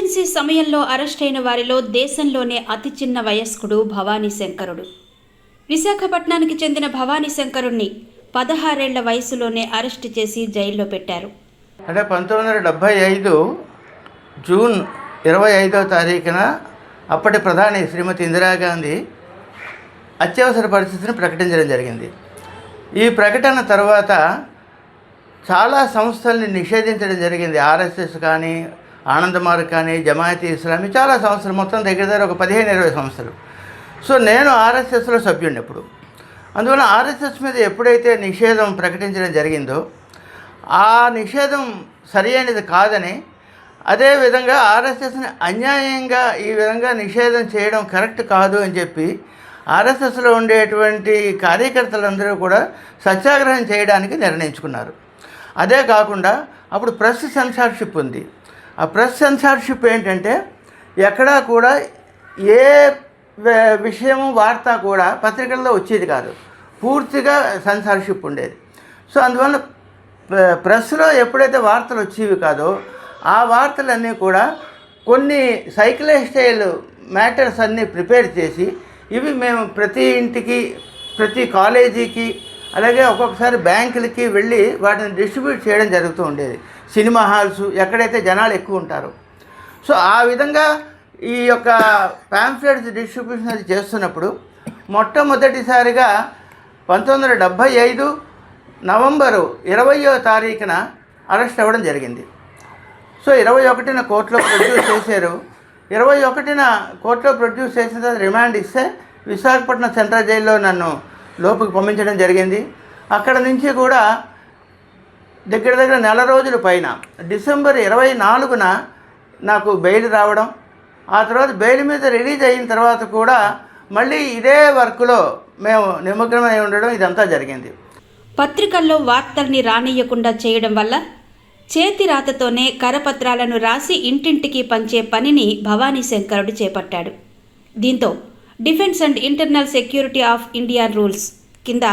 Emergency సమయంలో arrest అయిన వారిలో దేశంలోనే అతి చిన్న వయస్కుడు భవానీ శంకరుడు. విశాఖపట్నానికి చెందిన భవానీ శంకరుణ్ణి పదహారేళ్ళ వయసులోనే అరెస్ట్ చేసి జైల్లో పెట్టారు. అంటే పంతొమ్మిది వందల డెబ్భై ఐదు జూన్ ఇరవై ఐదవ తారీఖున అప్పటి ప్రధాని శ్రీమతి ఇందిరాగాంధీ అత్యవసర పరిస్థితిని ప్రకటించడం జరిగింది. ఈ ప్రకటన తర్వాత చాలా సంస్థల్ని నిషేధించడం జరిగింది. ఆర్ఎస్ఎస్ కానీ ఆనందమార్గ్ కానీ జమాయతీ ఇస్లామీ చాలా సంవత్సరాలు మొత్తం దగ్గర దగ్గర ఒక పదిహేను ఇరవై సంవత్సరాలు. సో నేను ఆర్ఎస్ఎస్లో సభ్యుడిని ఇప్పుడు అందువల్ల ఆర్ఎస్ఎస్ మీద ఎప్పుడైతే నిషేధం ప్రకటించడం జరిగిందో ఆ నిషేధం సరి అయినది కాదని అదేవిధంగా ఆర్ఎస్ఎస్ని అన్యాయంగా ఈ విధంగా నిషేధం చేయడం కరెక్ట్ కాదు అని చెప్పి ఆర్ఎస్ఎస్లో ఉండేటువంటి కార్యకర్తలందరూ కూడా సత్యాగ్రహం చేయడానికి నిర్ణయించుకున్నారు. అదే కాకుండా అప్పుడు ప్రెస్ సెన్సార్షిప్ ఉంది. ఆ ప్రెస్ సెన్సార్షిప్ ఏంటంటే ఎక్కడా కూడా ఏ విషయం విషయము వార్త కూడా పత్రికల్లో వచ్చేది కాదు. పూర్తిగా సెన్సార్షిప్ ఉండేది. సో అందువల్ల ప్రెస్లో ఎప్పుడైతే వార్తలు వచ్చేవి కాదో ఆ వార్తలన్నీ కూడా కొన్ని సైకిలైస్టైల్ మ్యాటర్స్ అన్నీ ప్రిపేర్ చేసి ఇవి మేము ప్రతి ఇంటికి ప్రతి కాలేజీకి అలాగే ఒక్కొక్కసారి బ్యాంకులకి వెళ్ళి వాటిని డిస్ట్రిబ్యూట్ చేయడం జరుగుతూ ఉండేది. సినిమా హాల్స్ ఎక్కడైతే జనాలు ఎక్కువ ఉంటారో. సో ఆ విధంగా ఈ యొక్క ప్యాంఫ్లెట్స్ డిస్ట్రిబ్యూషన్ అది చేస్తున్నప్పుడు మొట్టమొదటిసారిగా పంతొమ్మిది వందల డెబ్భై ఐదు నవంబరు ఇరవయో తారీఖున అరెస్ట్ అవ్వడం జరిగింది. సో ఇరవై ఒకటిన కోర్టులో ప్రొడ్యూస్ చేశారు. ఇరవై ఒకటిన కోర్టులో ప్రొడ్యూస్ చేసిన తర్వాత రిమాండ్ ఇస్తే విశాఖపట్నం సెంట్రల్ జైల్లో నన్ను లోపుకి పంపించడం జరిగింది. అక్కడ నుంచి కూడా దగ్గర దగ్గర నెల రోజుల పైన డిసెంబర్ ఇరవై నాలుగున నాకు బెయిల్ రావడం. ఆ తర్వాత బెయిల్ మీద రిలీజ్ అయిన తర్వాత కూడా మళ్ళీ ఇదే వర్క్లో మేము నిమగ్నమై ఉండడం ఇదంతా జరిగింది. పత్రికల్లో వార్తల్ని రానియకుండా చేయడం వల్ల చేతి రాతతోనే కరపత్రాలను రాసి ఇంటింటికి పంచే పనిని భవానీ శంకరుడు చేపట్టాడు. దీంతో defence and internal security of India rules కింద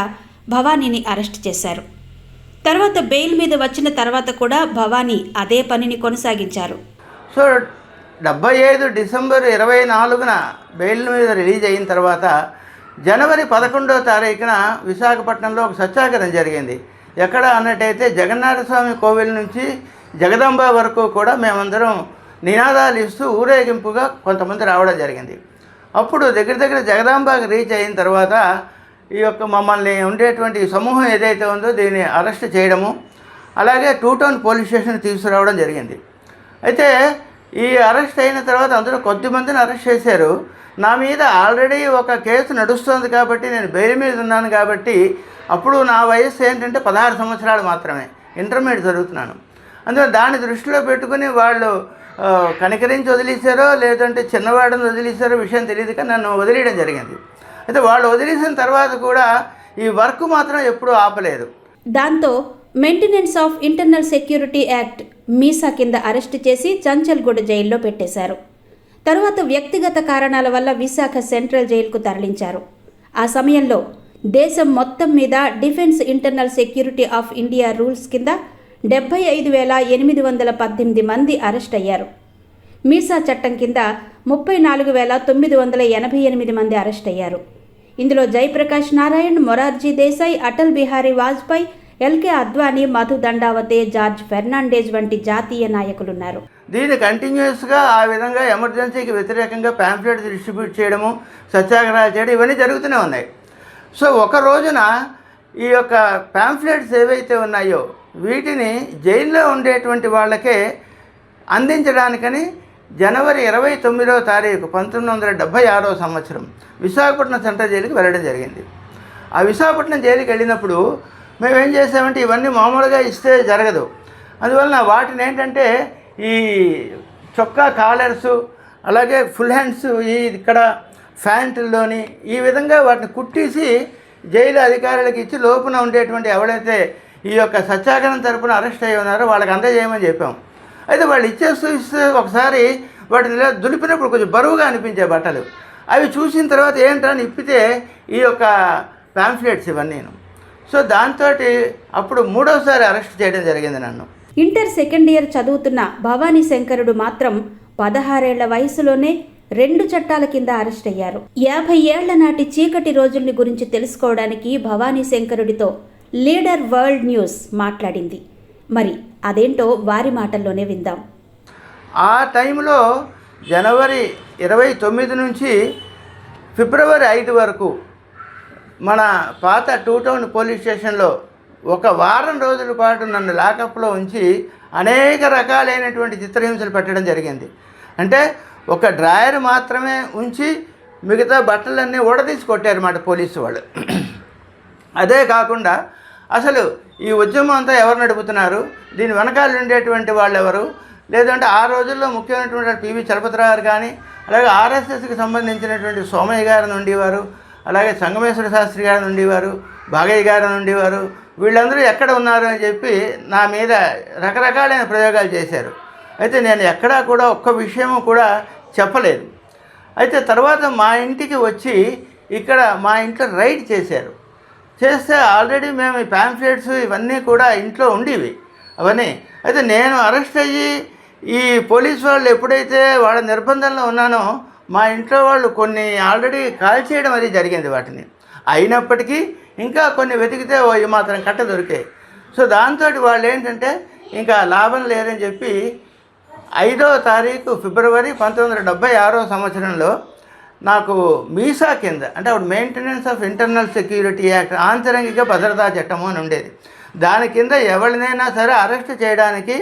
భవానీని అరెస్ట్ చేశారు. తర్వాత బెయిల్ మీద వచ్చిన తర్వాత కూడా భవానీ అదే పనిని కొనసాగించారు. సో డెబ్బై ఐదు డిసెంబర్ ఇరవై నాలుగున బెయిల్ మీద రిలీజ్ అయిన తర్వాత జనవరి పదకొండో తారీఖున విశాఖపట్నంలో ఒక సత్యాగ్రహం జరిగింది. ఎక్కడ అన్నట్టయితే జగన్నాథ స్వామి కోవిల్ నుంచి జగదాంబ వరకు కూడా మేమందరం నినాదాలు ఇస్తూ ఊరేగింపుగా కొంతమంది రావడం జరిగింది. అప్పుడు దగ్గర దగ్గర జగదాంబకి రీచ్ అయిన తర్వాత ఈ యొక్క మమ్మల్ని ఉండేటువంటి సమూహం ఏదైతే ఉందో దీన్ని అరెస్ట్ చేయడము అలాగే టూ టౌన్ పోలీస్ స్టేషన్ తీసుకురావడం జరిగింది. అయితే ఈ అరెస్ట్ అయిన తర్వాత అందులో కొద్దిమందిని అరెస్ట్ చేశారు. నా మీద ఆల్రెడీ ఒక కేసు నడుస్తుంది కాబట్టి నేను బెయిల్ మీద ఉన్నాను కాబట్టి అప్పుడు నా వయసు ఏంటంటే పదహారు సంవత్సరాలు మాత్రమే ఇంటర్మీడియట్ చదువుతున్నాను. అందువల్ల దాన్ని దృష్టిలో పెట్టుకుని వాళ్ళు కనికరించి వదిలేశారో లేదంటే చిన్నవాడిని వదిలేశారో విషయం తెలియదు కానీ నన్ను వదిలేయడం జరిగింది. అయితే వాళ్ళు వదిలేసిన తర్వాత కూడా ఈ వర్క్ మాత్రం ఎప్పుడూ ఆపలేదు. దాంతో maintenance of internal security act MISA కింద అరెస్ట్ చేసి చంచల్గూడ జైల్లో పెట్టేశారు. తరువాత వ్యక్తిగత కారణాల వల్ల విశాఖ సెంట్రల్ జైలుకు తరలించారు. ఆ సమయంలో దేశం మొత్తం మీద defence internal security of India rules కింద డెబ్బై ఐదు వేల ఎనిమిది వందల పద్దెనిమిది మంది అరెస్ట్ అయ్యారు. మీసా చట్టం కింద ముప్పై నాలుగు వేల తొమ్మిది వందల ఎనభై ఎనిమిది మంది అరెస్ట్ అయ్యారు. ఇందులో జయప్రకాష్ నారాయణ్ మొరార్జీ దేశాయ్ అటల్ బిహారీ వాజ్పేయి ఎల్కే అద్వానీ మధు దండావతే జార్జ్ ఫెర్నాండేజ్ వంటి జాతీయ నాయకులున్నారు. దీన్ని కంటిన్యూస్గా ఆ విధంగా ఎమర్జెన్సీకి వ్యతిరేకంగా ప్యాంప్లెట్ డిస్ట్రిబ్యూట్ చేయడము సత్యాగ్రహాలు చేయడం ఇవన్నీ జరుగుతూనే ఉన్నాయి. సో ఒక రోజున ఈ యొక్క ప్యాంప్లెట్స్ ఏవైతే ఉన్నాయో వీటిని జైల్లో ఉండేటువంటి వాళ్ళకే అందించడానికని జనవరి ఇరవై తొమ్మిదవ తారీఖు పంతొమ్మిది వందల డెబ్భై ఆరో సంవత్సరం విశాఖపట్నం సెంట్రల్ జైలుకి వెళ్ళడం జరిగింది. ఆ విశాఖపట్నం జైలుకి వెళ్ళినప్పుడు మేమేం చేసామంటే ఇవన్నీ మామూలుగా ఇస్తే జరగదు. అందువలన వాటిని ఏంటంటే ఈ చొక్కా కాలర్స్ అలాగే ఫుల్ హ్యాండ్స్ ఈ ఇక్కడ ఫ్యాంట్లోని ఈ విధంగా వాటిని కుట్టేసి జైలు అధికారులకు ఇచ్చి లోపల ఉండేటువంటి ఎవరైతే ఈ యొక్క సత్యాగ్రహం తరపున అరెస్ట్ అయ్యి ఉన్నారో వాళ్ళకి అందజేయమని చెప్పాం. అయితే వాళ్ళు ఇచ్చేస్తూ ఇస్తే ఒకసారి వాటిని ఇలా దులిపినప్పుడు కొంచెం బరువుగా అనిపించే బట్టలు. అవి చూసిన తర్వాత ఏంటని ఇప్పితే ఈ యొక్క పాంఫ్లెట్స్ ఇవన్నీ సో దాంతో అప్పుడు మూడోసారి అరెస్ట్ చేయడం జరిగింది నన్ను. ఇంటర్ సెకండ్ ఇయర్ చదువుతున్న భవానీ శంకరుడు మాత్రం పదహారేళ్ళ వయసులోనే రెండు చట్టాల కింద అరెస్ట్ అయ్యారు. యాభై ఏళ్ళ నాటి చీకటి రోజుల్ని గురించి తెలుసుకోవడానికి భవానీ శంకరుడితో లీడర్ వరల్డ్ న్యూస్ మాట్లాడింది. మరి అదేంటో వారి మాటల్లోనే విందాం. ఆ టైంలో జనవరి ఇరవై తొమ్మిది నుంచి ఫిబ్రవరి ఐదు వరకు మన పాత టూ టౌన్ పోలీస్ స్టేషన్లో ఒక వారం రోజుల పాటు నన్ను లాకప్లో ఉంచి అనేక రకాలైనటువంటి చిత్రహింసలు పెట్టడం జరిగింది. అంటే ఒక డ్రాయర్ మాత్రమే ఉంచి మిగతా బట్టలన్నీ ఊడదీసి కొట్టారన్నమాట పోలీసు వాళ్ళు. అదే కాకుండా అసలు ఈ ఉద్యమం అంతా ఎవరు నడుపుతున్నారు? దీని వెనకాల ఉండేటువంటి వాళ్ళు ఎవరు లేదంటే ఆ రోజుల్లో ముఖ్యమైనటువంటి పివి చలపతిరావు గారు కానీ అలాగే ఆర్ఎస్ఎస్కి సంబంధించినటువంటి సోమయ్య గారు ఉండేవారు అలాగే సంగమేశ్వర శాస్త్రి గారు ఉండేవారు భాగయ్య గారు ఉండేవారు వీళ్ళందరూ ఎక్కడ ఉన్నారు అని చెప్పి నా మీద రకరకాలైన ప్రయోగాలు చేశారు. అయితే నేను ఎక్కడా కూడా ఒక్క విషయము కూడా చెప్పలేదు. అయితే తర్వాత మా ఇంటికి వచ్చి ఇక్కడ మా ఇంట్లో రైడ్ చేశారు. చేస్తే ఆల్రెడీ మేము ఈ ప్యాంఫ్లెట్స్ ఇవన్నీ కూడా ఇంట్లో ఉండేవి అవన్నీ. అయితే నేను అరెస్ట్ అయ్యి ఈ పోలీస్ వాళ్ళు ఎప్పుడైతే వాళ్ళ నిర్బంధంలో ఉన్నానో మా ఇంట్లో వాళ్ళు కొన్ని ఆల్రెడీ కాల్ చేయడం అది జరిగింది వాటిని. అయినప్పటికీ ఇంకా కొన్ని వెతికితే ఓ మాత్రం కట్ట దొరికాయి. సో దాంతో వాళ్ళు ఏంటంటే ఇంకా లాభం లేదని చెప్పి ఐదో తారీఖు ఫిబ్రవరి పంతొమ్మిది వందల డెబ్బై ఆరో సంవత్సరంలో నాకు మీసా కింద అంటే అప్పుడు maintenance of internal security act ఆంతరంగిక భద్రతా చట్టము అని ఉండేది. దాని కింద ఎవరినైనా సరే అరెస్ట్ చేయడానికి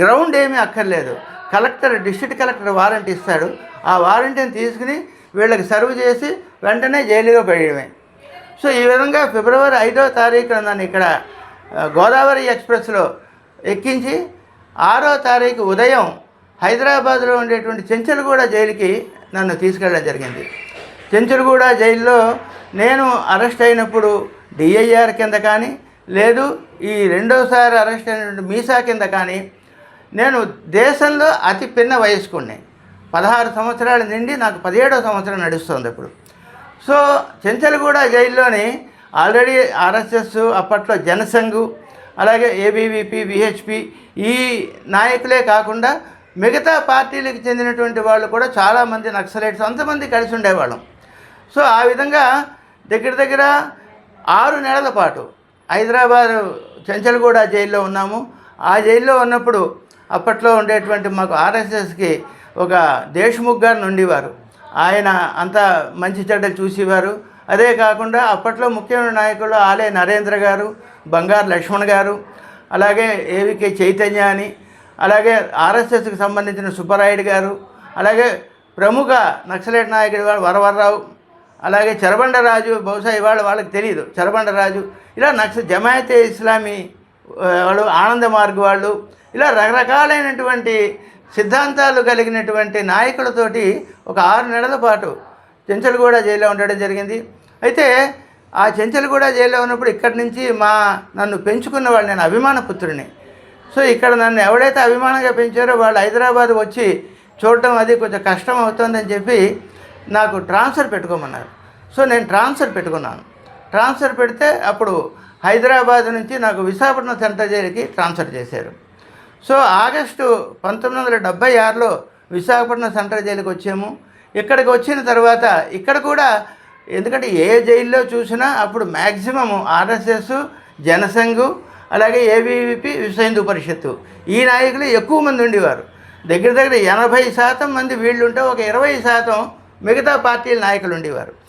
గ్రౌండ్ ఏమీ అక్కర్లేదు. కలెక్టర్ డిస్ట్రిక్ట్ కలెక్టర్ వారెంట్ ఇస్తాడు. ఆ వారెంట్ని తీసుకుని వీళ్ళకి సర్వ్ చేసి వెంటనే జైలులో పెట్టడమే సో ఈ విధంగా ఫిబ్రవరి ఐదో తారీఖున నన్ను ఇక్కడ గోదావరి ఎక్స్ప్రెస్లో ఎక్కించి ఆరో తారీఖు ఉదయం హైదరాబాద్లో ఉండేటువంటి చెంచలగూడ జైలుకి నన్ను తీసుకెళ్ళడం జరిగింది. చెంచలగూడ జైల్లో నేను అరెస్ట్ అయినప్పుడు డిఐఆర్ కింద కానీ లేదు ఈ రెండోసారి అరెస్ట్ అయినటువంటి మీసా కింద కానీ నేను దేశంలో అతి పిన్న వయస్కుణ్ణి. పదహారు సంవత్సరాల నుండి నాకు పదిహేడో సంవత్సరం నడుస్తుంది ఇప్పుడు. సో చెంచలగూడ జైల్లోని ఆల్రెడీ ఆర్ఎస్ఎస్ అప్పట్లో జనసంఘ్ అలాగే ఏబీవీపీ విహెచ్పి ఈ నాయకులే కాకుండా మిగతా పార్టీలకు చెందినటువంటి వాళ్ళు కూడా చాలామంది నక్సలైట్స్ అంతమంది కలిసి ఉండేవాళ్ళం. సో ఆ విధంగా దగ్గర దగ్గర ఆరు నెలల పాటు హైదరాబాద్ చెంచల్గూడ జైల్లో ఉన్నాము. ఆ జైల్లో ఉన్నప్పుడు అప్పట్లో ఉండేటువంటి మాకు ఆర్ఎస్ఎస్కి ఒక దేశ్ముఖ్ గారు ఉండేవారు. ఆయన అంత మంచి చెడ్డలు చూసేవారు. అదే కాకుండా అప్పట్లో ముఖ్యమైన నాయకులు ఆలయ నరేంద్ర గారు బంగారు లక్ష్మణ్ గారు అలాగే ఏవికే చైతన్య అని అలాగే ఆర్ఎస్ఎస్కి సంబంధించిన సుబ్బరాయుడు గారు అలాగే ప్రముఖ నక్సలైట్ నాయకుడు వాడు వరవరరావు అలాగే చరబండరాజు బహుశా ఇవాళ వాళ్ళకి తెలియదు చరబండరాజు ఇలా నక్స జమాయతే ఇస్లామీ వాళ్ళు ఆనంద మార్గ్ వాళ్ళు ఇలా రకరకాలైనటువంటి సిద్ధాంతాలు కలిగినటువంటి నాయకులతోటి ఒక ఆరు నెలల పాటు చెంచలగూడ జైల్లో ఉండడం జరిగింది. అయితే ఆ చెంచలగూడ జైల్లో ఉన్నప్పుడు ఇక్కడి నుంచి మా నన్ను పెంచుకున్న వాళ్ళు నేను అభిమాన పుత్రుని. సో ఇక్కడ నన్ను ఎవడైతే అభిమానంగా పెంచారో వాళ్ళు హైదరాబాద్ వచ్చి చూడటం అది కొంచెం కష్టం అవుతుందని చెప్పి నాకు ట్రాన్స్ఫర్ పెట్టుకోమన్నారు. సో నేను ట్రాన్స్ఫర్ పెట్టుకున్నాను. ట్రాన్స్ఫర్ పెడితే అప్పుడు హైదరాబాద్ నుంచి నాకు విశాఖపట్నం సెంటర్ జైలుకి ట్రాన్స్ఫర్ చేశారు. సో ఆగస్టు పంతొమ్మిది వందల డెబ్బై ఆరులో విశాఖపట్నం సెంట్రల్ జైలుకి వచ్చాము. ఇక్కడికి వచ్చిన తర్వాత ఇక్కడ కూడా ఎందుకంటే ఏ జైల్లో చూసినా అప్పుడు మ్యాక్సిమము ఆర్ఎస్ఎస్ జనసంఘ్ అలాగే ఏబీవీపీ విశ్వహిందూ పరిషత్తు. ఈ నాయకులు ఎక్కువ మంది ఉండేవారు. దగ్గర దగ్గర ఎనభై శాతం మంది వీళ్ళు ఉంటే ఒక ఇరవై శాతం మిగతా పార్టీల నాయకులు ఉండేవారు.